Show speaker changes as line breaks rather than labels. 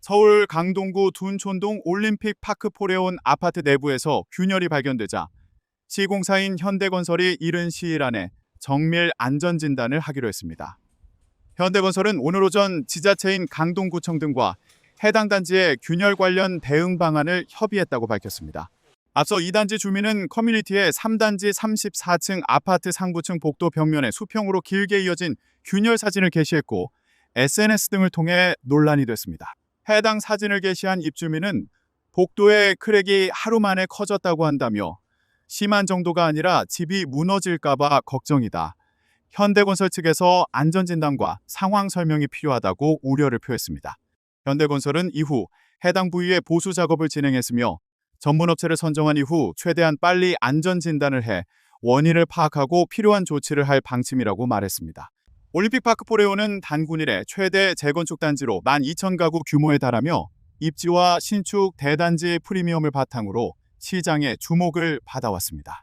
서울 강동구 둔촌동 올림픽 파크 포레온 아파트 내부에서 균열이 발견되자 시공사인 현대건설이 이른 시일 안에 정밀 안전진단을 하기로 했습니다. 현대건설은 오늘 오전 지자체인 강동구청 등과 해당 단지의 균열 관련 대응 방안을 협의했다고 밝혔습니다. 앞서 이 단지 주민은 커뮤니티에 3단지 34층 아파트 상부층 복도 벽면에 수평으로 길게 이어진 균열 사진을 게시했고 SNS 등을 통해 논란이 됐습니다. 해당 사진을 게시한 입주민은 복도의 크랙이 하루 만에 커졌다고 한다며 심한 정도가 아니라 집이 무너질까봐 걱정이다. 현대건설 측에서 안전진단과 상황 설명이 필요하다고 우려를 표했습니다. 현대건설은 이후 해당 부위의 보수 작업을 진행했으며 전문업체를 선정한 이후 최대한 빨리 안전진단을 해 원인을 파악하고 필요한 조치를 할 방침이라고 말했습니다. 올림픽 파크 포레오는 단군 이래 최대 재건축 단지로 12,000가구 규모에 달하며 입지와 신축 대단지 프리미엄을 바탕으로 시장의 주목을 받아왔습니다.